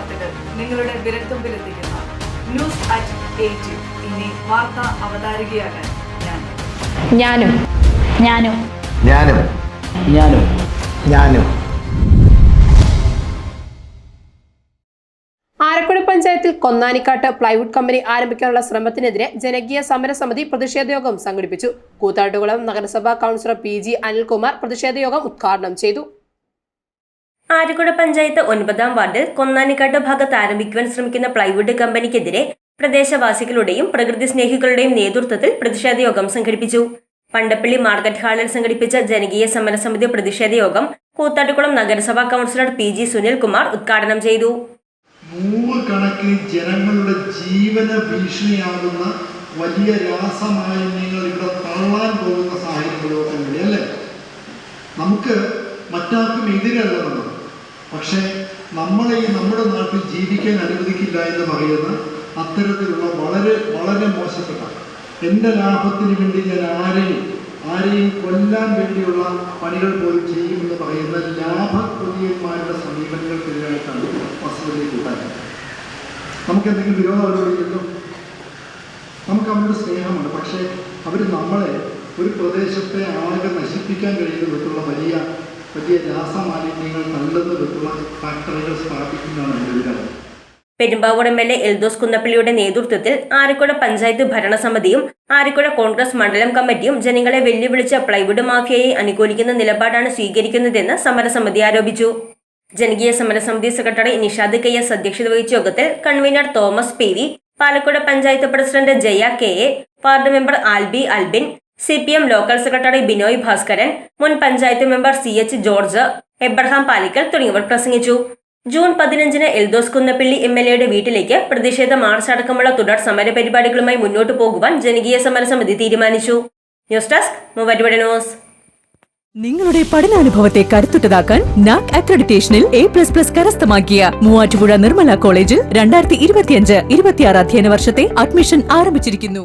വാർത്തകൾ നിങ്ങളുടെ വിരൽത്തുമ്പിലെത്തിക്കുന്ന news at eight ഇനി വാർത്ത അവതാരികയാകാൻ ഞാൻ. ഞാനും. ഞാനും. ഞാനും. ഞാനും. ഞാനും. ആരക്കുടി പഞ്ചായത്തിൽ കൊന്നാനിക്കാട്ട് പ്ലൈവുഡ് കമ്പനി ആരംഭിക്കാനുള്ള ശ്രമത്തിനെതിരെ ജനകീയ സമരസമിതി പ്രതിഷേധയോഗം സംഘടിപ്പിച്ചു. കൂത്താട്ടുകുളം നഗരസഭാ കൗൺസിലർ പി ജി അനിൽകുമാർ പ്രതിഷേധയോഗം ഉദ്ഘാടനം ചെയ്തു. ആര്യക്കുട പഞ്ചായത്ത് ഒൻപതാം വാർഡിൽ കൊന്നാനിക്കാട്ട് ഭാഗത്ത് ആരംഭിക്കുവാൻ ശ്രമിക്കുന്ന പ്ലൈവുഡ് കമ്പനിക്കെതിരെ പ്രദേശവാസികളുടെയും പ്രകൃതി സ്നേഹികളുടെയും നേതൃത്വത്തിൽ പ്രതിഷേധ യോഗം സംഘടിപ്പിച്ചു. പണ്ടപ്പള്ളി മാർക്കറ്റ് ഹാളിൽ സംഘടിപ്പിച്ച ജനകീയ സമരസമിതി പ്രതിഷേധയോഗം കൂത്താട്ടുകുളം നഗരസഭാ കൗൺസിലർ പി ജി സുനിൽകുമാർ ഉദ്ഘാടനം ചെയ്തു. നൂറുകണക്കിന് ജനങ്ങളുടെ ജീവന ഭീഷണിയാകുന്ന വലിയ രാസമാലിന്യങ്ങൾ ഇവിടെ തള്ളാൻ പോകുന്ന സാഹചര്യങ്ങളൊക്കെ അല്ലേ? നമുക്ക് മറ്റാർക്കും എതിരല്ല നമ്മൾ. പക്ഷേ നമ്മളെ ഈ നമ്മുടെ നാട്ടിൽ ജീവിക്കാൻ അനുവദിക്കില്ല എന്ന് പറയുന്ന അത്തരത്തിലുള്ള വളരെ വളരെ മോശപ്പെട്ട എന്റെ ലാഭത്തിന് വേണ്ടി ഞാൻ ആരെയും ആരെയും കൊല്ലാൻ വേണ്ടിയുള്ള പണികൾ പോലും ചെയ്യുമെന്ന് പറയുന്ന ലാഭപ്രതിയന്മാരുടെ സമീപനങ്ങൾക്കെതിരായിട്ടാണ് വസ്തുവിനെ കൂട്ടാൻ നമുക്ക് എന്തെങ്കിലും വിരോധം നമുക്ക് അവരുടെ സ്നേഹമാണ്. പക്ഷേ അവർ നമ്മളെ ഒരു പ്രദേശത്തെ ആകെ നശിപ്പിക്കാൻ കഴിയുന്ന വിധത്തിലുള്ള വലിയ വലിയ Perumbavoor M L A Eldhose കുന്നപ്പള്ളിയുടെ നേതൃത്വത്തിൽ ആരിക്കുട പഞ്ചായത്ത് ഭരണസമിതിയും ആരിക്കുട കോൺഗ്രസ് മണ്ഡലം കമ്മിറ്റിയും ജനങ്ങളെ വെല്ലുവിളിച്ച പ്ലൈവുഡ് മാഫിയയെ അനുകൂലിക്കുന്ന നിലപാടാണ് സ്വീകരിക്കുന്നതെന്ന് സമരസമിതി ആരോപിച്ചു. ജനകീയ സമരസമിതി സെക്രട്ടറി നിഷാദ് കെ എസ് അധ്യക്ഷത വഹിച്ച യോഗത്തിൽ convener Thomas P V Palakkad panchayat president Jaya K A ward member Albi Albin C P M local secretary Binoy Bhaskaran മുൻ panchayat member C H George Abraham Palackal തുടങ്ങിയവർ പ്രസംഗിച്ചു. June പതിനഞ്ചിന് Eldhose Kunnappilly M L എയുടെ വീട്ടിലേക്ക് പ്രതിഷേധ March അടക്കമുള്ള തുടർ സമര പരിപാടികളുമായി മുന്നോട്ടു പോകുവാൻ ജനകീയ സമരസമിതി തീരുമാനിച്ചു. News desk Muvattupuzha news. നിങ്ങളുടെ പഠനാനുഭവത്തെ കരുത്തുറ്റതാക്കാൻ നാക് അക്രഡിറ്റേഷനിൽ എ പ്ലസ് പ്ലസ് കരസ്ഥമാക്കിയ മൂവാറ്റുപുഴ നിർമ്മല കോളേജിൽ രണ്ടായിരത്തി ഇരുപത്തിയഞ്ച് ഇരുപത്തിയാറ് അധ്യയന വർഷത്തെ അഡ്മിഷൻ ആരംഭിച്ചിരിക്കുന്നു.